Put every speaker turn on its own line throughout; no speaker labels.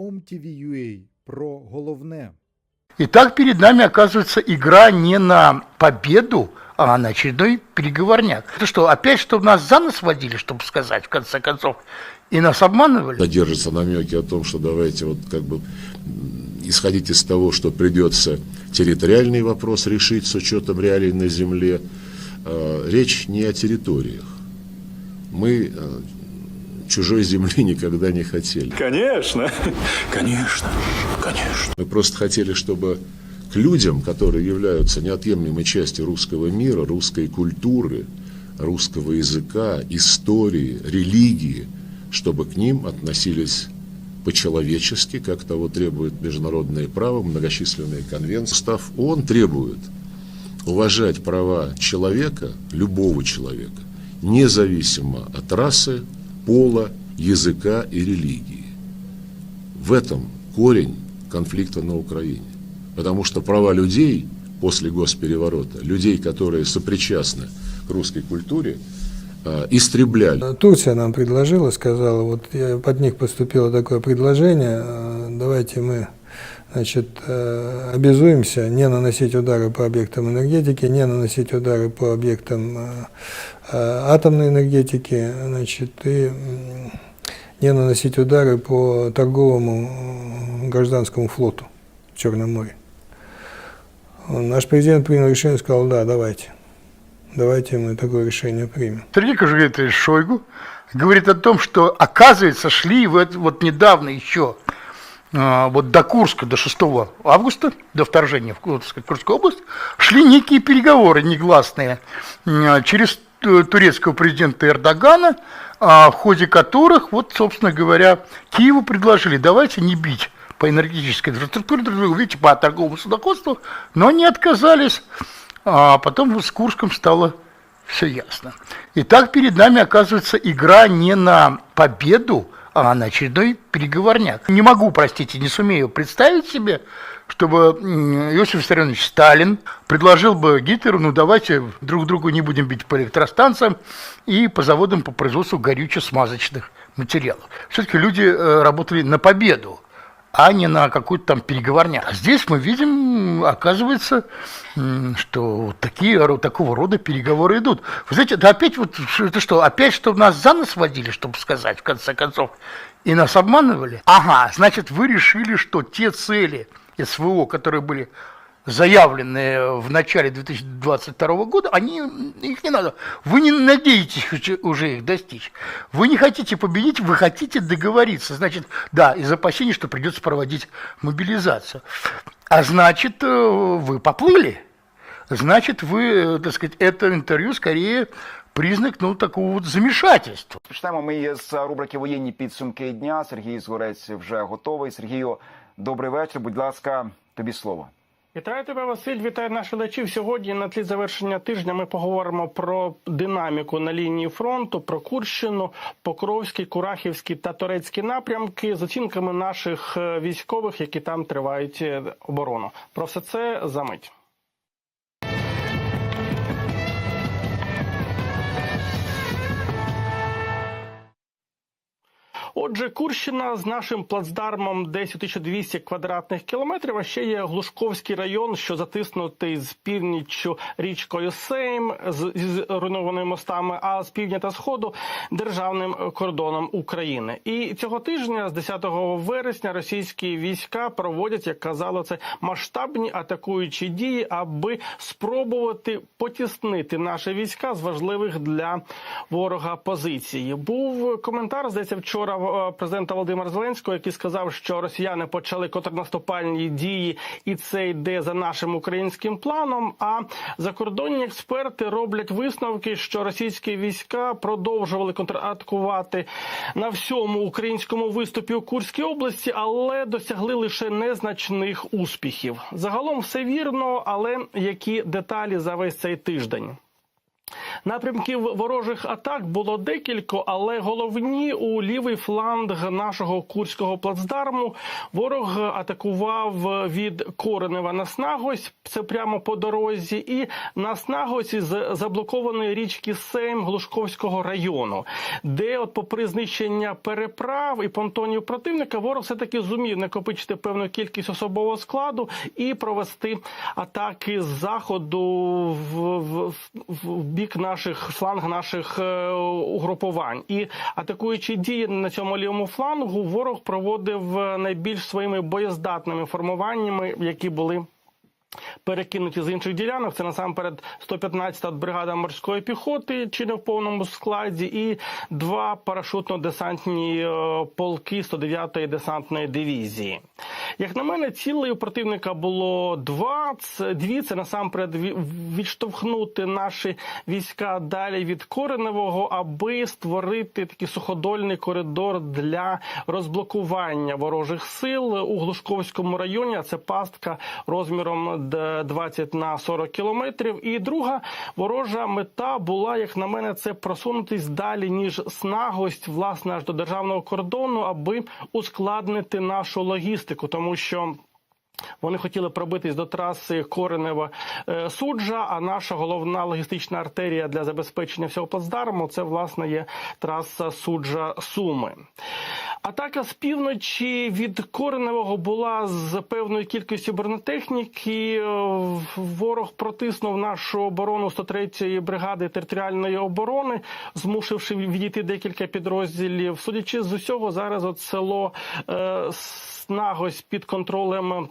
OMTV.ua про головне.
Итак, перед нами оказывается игра не на победу, а на очередной переговорняк. Это что, опять, чтобы нас за нос водили, чтобы сказать, в конце концов, и нас обманывали?
содержатся намеки о том, что давайте вот как бы исходить из того, что придется территориальный вопрос решить с учетом реалий на земле. Э, Речь не о территориях. Мы э, чужой земли никогда не хотели.
Конечно, конечно, конечно.
Мы просто хотели, чтобы к людям, которые являются неотъемлемой частью русского мира, русской культуры, русского языка, истории, религии, чтобы к ним относились по-человечески, как того требует международное право, многочисленные конвенции. Устав ООН требует уважать права человека, любого человека, независимо от расы, пола, языка и религии. В этом корень конфликта на Украине. Потому что права людей после госпереворота, людей, которые сопричастны к русской культуре, э, истребляли.
Турция нам предложила, сказала, вот я, под них поступило такое предложение, э, давайте мы значит, э, обязуемся не наносить удары по объектам энергетики, не наносить удары по объектам э, э, атомной энергетики, значит, и не наносить удары по торговому гражданскому флоту в Черном море. Наш президент принял решение, сказал, да, давайте. Давайте мы такое решение примем.
Сергей Кожугетович Шойгу говорит о том, что, оказывается, шли вот, вот недавно еще вот до Курска, до 6 августа, до вторжения в сказать, Курскую область, шли некие переговоры негласные м, через ту- турецкого президента Эрдогана, а, в ходе которых, вот, собственно говоря, Киеву предложили, давайте не бить по энергетической инфраструктуре, друг видите, по торговому судоходству, но они отказались, а потом с Курском стало все ясно. Итак, перед нами оказывается игра не на победу, а на очередной переговорняк. Не могу, простите, не сумею представить себе, чтобы Иосиф Виссарионович Сталин предложил бы Гитлеру, ну давайте друг другу не будем бить по электростанциям и по заводам по производству горюче-смазочных материалов. Все-таки люди э, работали на победу, а не на какой-то там переговорняк. А здесь мы видим, оказывается, м, что вот такие, ро- такого рода переговоры идут. Вы знаете, это опять вот, ш- это что, опять, чтобы нас за нос водили, чтобы сказать, в конце концов, и нас обманывали? Ага, значит, вы решили, что те цели СВО, которые были заявленные в начале 2022 года, они, их не надо. Вы не надеетесь уже- уже их достичь. Вы не хотите победить, вы хотите договориться. Значит, да, из опасений, что придется проводить мобилизацию. А значит, э, вы поплыли. Значит, вы, э, так сказать, это интервью скорее признак, ну, такого вот замешательства.
Почнемо ми з рубрики Воєнні підсумки дня. Сергій Згорець вже готовий. Сергію, добрий вечір. Будь ласка, тобі слово.
Вітаю тебе, Василь. Вітаю наших глядачів. Сьогодні на тлі завершення тижня ми поговоримо про динаміку на лінії фронту, про Курщину, Покровський, Курахівський та Турецький напрямки з оцінками наших е, військових, які там тривають е, оборону. Про все це за мить. Отже, Курщина з нашим плацдармом десь у 1200 квадратних кілометрів. А ще є Глушковський район, що затиснутий з північчю річкою Сейм з, з руйнованими мостами, а з півдня та сходу державним кордоном України. І цього тижня, з 10 вересня, російські війська проводять, як казало, це масштабні атакуючі дії, аби спробувати потіснити наші війська з важливих для ворога позицій. Був коментар, здається, вчора президента Володимира Зеленського, який сказав, що росіяни почали контрнаступальні дії, і це йде за нашим українським планом. А закордонні експерти роблять висновки, що російські війська продовжували контратакувати на всьому українському виступі у Курській області, але досягли лише незначних успіхів. Загалом все вірно, але які деталі за весь цей тиждень? Напрямків ворожих атак було декілька, але головні у лівий фланг нашого курського плацдарму ворог атакував від Коренева на Снагось, це прямо по дорозі, і на Снагось із заблокованої річки Сейм Глушковського району, де, от, попри знищення переправ і понтонів противника, ворог все таки зумів накопичити певну кількість особового складу і провести атаки з заходу в, в, в, в бік наших фланг наших е, угрупувань. І атакуючи дії на цьому лівому флангу, ворог проводив е, найбільш своїми боєздатними формуваннями, які були. Перекинуті з інших ділянок, це насамперед 115-та бригада морської піхоти, чи не в повному складі, і два парашутно-десантні е, полки 109-ї десантної дивізії. Як на мене, цілею противника було два. Дві це насамперед ві- відштовхнути наші війська далі від Кореневого, аби створити такий суходольний коридор для розблокування ворожих сил у Глушковському районі. А Це пастка розміром 20 на 40 кілометрів. І друга ворожа мета була, як на мене, це просунутись далі ніж снагость, власне, аж до державного кордону, аби ускладнити нашу логістику, тому що. Вони хотіли пробитись до траси Коренева е, суджа. А наша головна логістична артерія для забезпечення всього плацдарму це власне є траса суджа Суми. Атака з півночі від Кореневого була з певною кількістю бронетехніки. Е, Ворог протиснув нашу оборону 103-ї бригади територіальної оборони, змусивши відійти декілька підрозділів. Судячи з усього, зараз от село е, Снагось під контролем.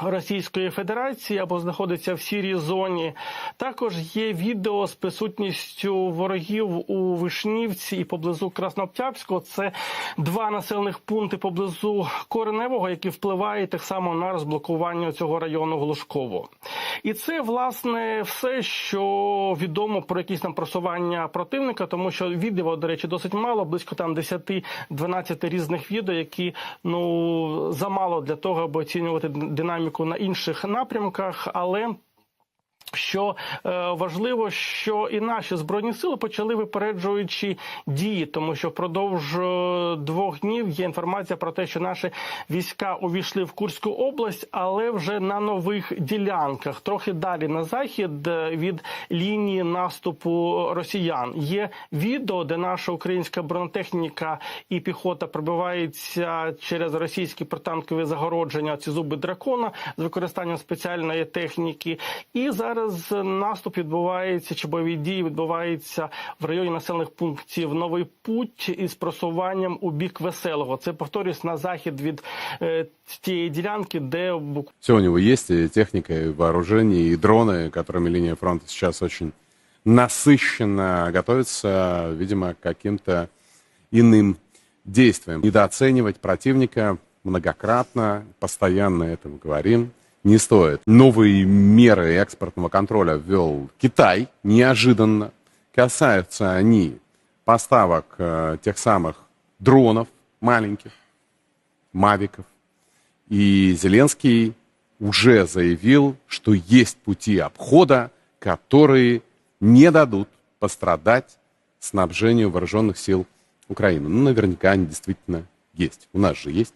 Російської Федерації або знаходиться в сірій зоні. Також є відео з присутністю ворогів у Вишнівці і поблизу Краснооктябрського. Це два населених пункти поблизу Кореневого, які впливають так само на розблокування цього району Глушково. І це власне все, що відомо про якісь там просування противника, тому що відео, до речі, досить мало, близько там 10-12 різних відео, які ну замало для того, аби оцінювати динаміку на інших напрямках, але. Що е, важливо, що і наші збройні сили почали випереджуючи дії, тому що впродовж е, двох днів є інформація про те, що наші війська увійшли в Курську область, але вже на нових ділянках, трохи далі на захід е, від лінії наступу росіян. Є відео, де наша українська бронетехніка і піхота пробивається через російські протанкові загородження, ці зуби дракона з використанням спеціальної техніки, і зараз наступ відбувається чи бойові дії відбуваються в районі населених пунктів Новий Путь із просуванням у бік веселого. Це повторюсь на захід від е, тієї ділянки, де буквально
Все у него есть, и техника, и вооружение, и дроны, которыми линия фронта сейчас очень насыщенно готовится, видимо, к каким-то иным действиям. Недооценивать противника многократно, постоянно это говорим, не стоит. Новые меры экспортного контроля ввел Китай неожиданно. Касаются они поставок э, тех самых дронов маленьких, мавиков. И Зеленский уже заявил, что есть пути обхода, которые не дадут пострадать снабжению вооруженных сил Украины. Ну, наверняка они действительно есть. У нас же есть.